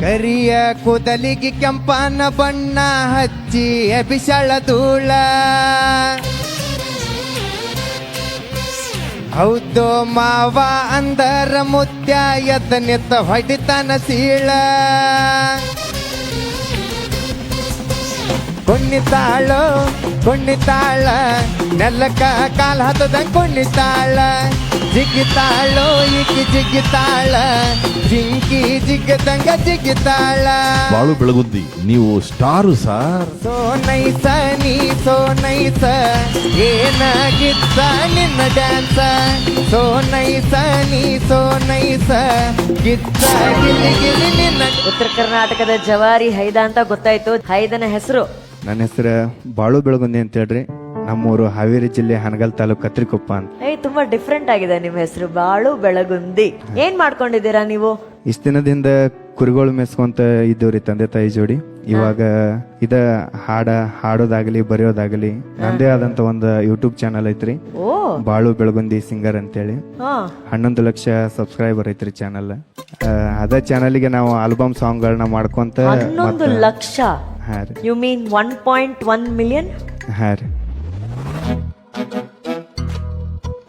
ಕರಿಯ ಕೂದಲಿಗೆ ಕೆಂಪನ ಬಣ್ಣ ಹಚ್ಚಿ ಎಬಿಸಳ ಧೂಳ. ಹೌದು ಮಾವ ಅಂದರ ಮುತ್ಯ ಎದ್ದ ನಿತ್ತ ಹೊಡಿತನ ಸೀಳ. ಕೊಣ್ಣಿತಾಳೋ ಕುಣ್ಣಿತಾಳ ನೆಲ್ಲಕ್ಕ ಕಾಲ ಹತ್ತದಂಗ್ ಕುಣ್ಣಿತಾಳ ಜಿಗಿತಾಳೋ ಈಕಿ ಜಿಗಿತಾಳ. ಜಿಂಕಿ ಜಿಗ್ಗದಂಗ ಜಿಗಿತಾಳ. ಬಾಳು ಬೆಳಗುದ್ದಿ ನೀವು ಸ್ಟಾರು ಸಾರ್. ಸೋ ನೈಸ ನೀ ಸೋ ನೈಸ. ಏನಾಗಿತ್ತ ನಿನ್ನ ಡ್ಯಾನ್ಸ? ಸೋ ನೈಸ ನೀ ಸೋ ನೈಸ. ಗಿತ್ತ ಗಿಲಿ ಗಿಲಿ ನಿನ್ನ ಉತ್ತರ ಕರ್ನಾಟಕದ ಜವಾರಿ ಹೈದ ಅಂತ ಗೊತ್ತಾಯ್ತು. ಹೈದನ ಹೆಸರು? ನನ್ನ ಹೆಸರು ಬಾಳು ಬೆಳಗುಂದಿ ಅಂತ ಹೇಳ್ರಿ. ನಮ್ಮೂರು ಹಾವೇರಿ ಜಿಲ್ಲೆ ಹನಗಲ್ ತಾಲೂಕು ಕತ್ರಿಕೊಪ್ಪ ಅಂತ. ಏಯ್ ತುಂಬಾ ಡಿಫ್ರೆಂಟ್ ಆಗಿದೆ ನಿಮ್ಮ ಹೆಸರು. ಬಾಳು ಬೆಳಗುಂದಿ. ಏನ್ ಮಾಡ್ಕೊಂಡಿದ್ದೀರಾ ನೀವು? ಇಷ್ಟ ದಿನದಿಂದ ಕುರಿಗಳು ಮೆಸ್ಕೊಂತ ಇದ್ದವ್ರಿ ತಂದೆ ತಾಯಿ ಜೋಡಿ. ಇವಾಗ ಇದ ಹಾಡ ಹಾಡೋದಾಗಲಿ ಬರೆಯೋದಾಗಲಿ ನಂದೇ ಆದಂತ ಒಂದು ಯೂಟ್ಯೂಬ್ ಚಾನಲ್ ಐತ್ರಿ. ಓ. ಬಾಳು ಬೆಳಗುಂದಿ ಸಿಂಗರ್ ಅಂತೇಳಿ. ಹಾ. ಹನ್ನೊಂದು ಲಕ್ಷ ಸಬ್ಸ್ಕ್ರೈಬರ್ ಐತ್ರಿ ಚಾನಲ್ ಅದ ಚಾನಲ್ಗೆ ನಾವು ಆಲ್ಬಮ್ ಸಾಂಗ್ಗಳನ್ನ ಮಾಡ್ಕೊಂತ ಹನ್ನೊಂದು ಲಕ್ಷ. ಹಾ ರೀ. You mean one point one million ಹಾ ರೀ.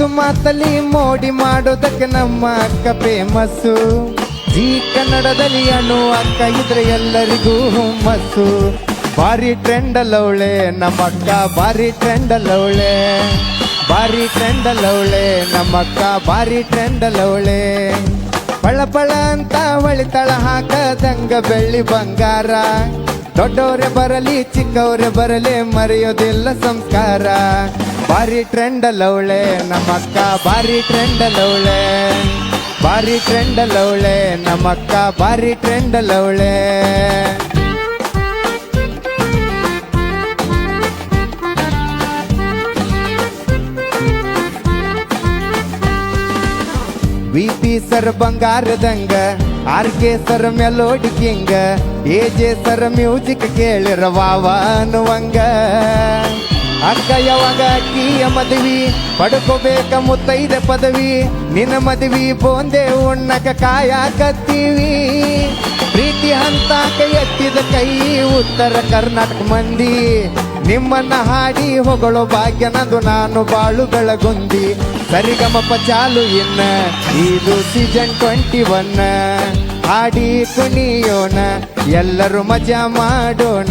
ಮಾತು ಮಾತಲ್ಲಿ ಮೋಡಿ ಮಾಡೋದಕ್ಕೆ ನಮ್ಮ ಅಕ್ಕ ಫೇಮಸ್ಸು ಜೀ ಕನ್ನಡದಲ್ಲಿ ಅಣು ಅಕ್ಕ ಇದ್ರೆ ಎಲ್ಲರಿಗೂ ಹುಮ್ಮಸ್ಸು. ಭಾರಿ ಟ್ರೆಂಡ್ ಅಲ್ಲವಳೆ ನಮ್ಮ ಅಕ್ಕ ಭಾರಿ ಟ್ರೆಂಡ್ ಅಲ್ಲವಳೆ ಭಾರಿ ಟ್ರೆಂಡ್ ಅಲ್ಲವಳೆ ನಮ್ಮ ಅಕ್ಕ ಭಾರಿ ಟ್ರೆಂಡ್ ಅಲ್ಲವಳೆ ಪಳ ಪಳ ಅಂತ ಹೊಳಿತಳ ಹಾಕದಂಗ ಬೆಳ್ಳಿ ಬಂಗಾರ. ದೊಡ್ಡವ್ರೆ ಬರಲಿ, ಚಿಕ್ಕವ್ರೆ ಬರಲಿ, ಮರೆಯೋದಿಲ್ಲ ಸಂಸ್ಕಾರ. ಬಾರಿ ಟ್ರೆಂಡ್ ಲವಳೆ ನಮ್ಮಕ್ಕ ಬಾರಿ ಟ್ರೆಂಡ್ ಲವಳೆ ಬಾರಿ ಟ್ರೆಂಡ್ ಅಲ್ಲವಳೆ ನಮ್ಮಕ್ಕ ಬಾರಿ ಟ್ರೆಂಡ್ ಲವಳೆ ವಿ ಪಿ ಸರ್ ಬಂಗಾರದಂಗ ಆರ್ ಕೆ ಸರ್ ಕಿಂಗ ಎ ಸರ್ ಮ್ಯೂಸಿಕ್ ಕೇಳಿರ ವಾವ ಅನ್ನುವಂಗ. ಅಕ್ಕ ಯಾವಾಗ ಅಕ್ಕಿಯ ಮದುವಿ, ಪಡ್ಕೋಬೇಕ ಮುತ್ತೈದೆ ಪದವಿ. ನಿನ್ನ ಮದುವಿ ಬೋಂದೆ ಉಣ್ಣಕ ಕಾಯಕತ್ತೀವಿ. ಪ್ರೀತಿ ಹಂತಾಕ ಎತ್ತಿದ ಕೈ, ಉತ್ತರ ಕರ್ನಾಟಕ ಮಂದಿ. ನಿಮ್ಮನ್ನ ಹಾಡಿ ಹೊಗಳೋ ಭಾಗ್ಯ ನಂದು, ನಾನು ಬಾಳು ಬೆಳಗುಂದಿ ಸರಿಗಮಪ ಚಾಲು ಇನ್ನ, ಇದು ಸೀಸನ್ ಟ್ವೆಂಟಿ ಒನ್ ಹಾಡಿ ಕುಣಿಯೋಣ, ಎಲ್ಲರೂ ಮಜಾ ಮಾಡೋಣ.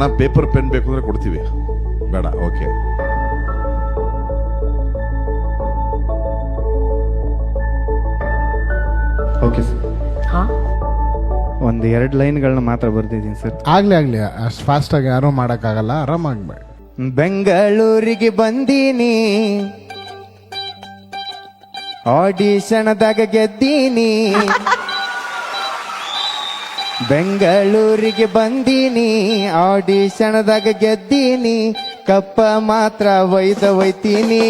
ಅಣ್ಣ ಪೇಪರ್ ಪೆನ್ ಬೇಕು ಅಂದ್ರೆ ಕೊಡ್ತೀವಿ. ಬೇಡ ಓಕೆ ಓಕೆ ಸರ್ ಹಾ? ಒಂದು ಎರಡು ಲೈನ್ಗಳನ್ನ ಮಾತ್ರ ಬರ್ದಿದ್ದೀನಿ ಸರ್ ಆಗ್ಲಿ ಆಗ್ಲಿ ಅಷ್ಟು ಫಾಸ್ಟಾಗಿ ಯಾರೂ ಮಾಡೋಕ್ಕಾಗಲ್ಲ ಆರಾಮಾಗ್ಬೇಡ ಬೆಂಗಳೂರಿಗೆ ಬಂದೀನಿ. ಆಡಿಷನ್ದಾಗ ಗೆದ್ದೀನಿ. ಬೆಂಗಳೂರಿಗೆ ಬಂದೀನಿ ಆಡಿಷನ್ದಾಗ ಗೆದ್ದೀನಿ, ಕಪ್ಪ ಮಾತ್ರ ವೈದ ಒಯ್ತೀನಿ.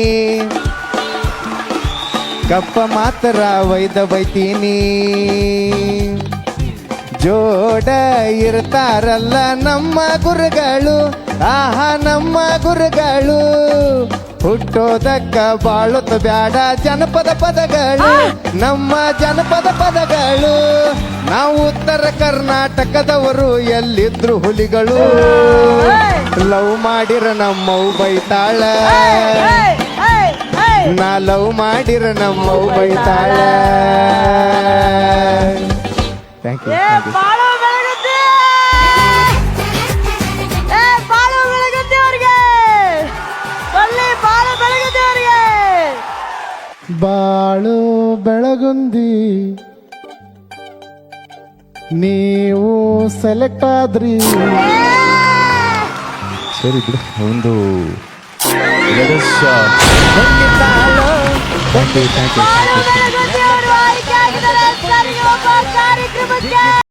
ಕಪ್ಪ ಮಾತ್ರ ಒಯ್ದ ಒಯ್ತೀನಿ. ಜೋಡ ಇರ್ತಾರಲ್ಲ ನಮ್ಮ ಗುರುಗಳು, ಆಹಾ ನಮ್ಮ ಗುರುಗಳು. ಹುಟ್ಟೋದಕ್ಕ ಬಾಳುತ್ತ ಬ್ಯಾಡ ಜನಪದ ಪದಗಳು. ನಮ್ಮ ಜನಪದ ಪದಗಳು. ನಾವು ಉತ್ತರ ಕರ್ನಾಟಕದವರು ಎಲ್ಲಿದ್ರು ಹುಲಿಗಳು. ಲವ್ ಮಾಡಿರ ನಮ್ಮವು ಬೈತಾಳ. ನಾ ಲವ್ ಮಾಡಿರ ನಮ್ಮವು ಬೈತಾಳ. ಥ್ಯಾಂಕ್ ಯು ಬಾಳು ಬೆಳಗುಂದಿ. ನೀವು ಸೆಲೆಕ್ಟ್ ಆದ್ರಿ. ಸರಿ ಬಿಡು ಒಂದು ಬಾಳು ಬೆಳಗುತ್ತಿ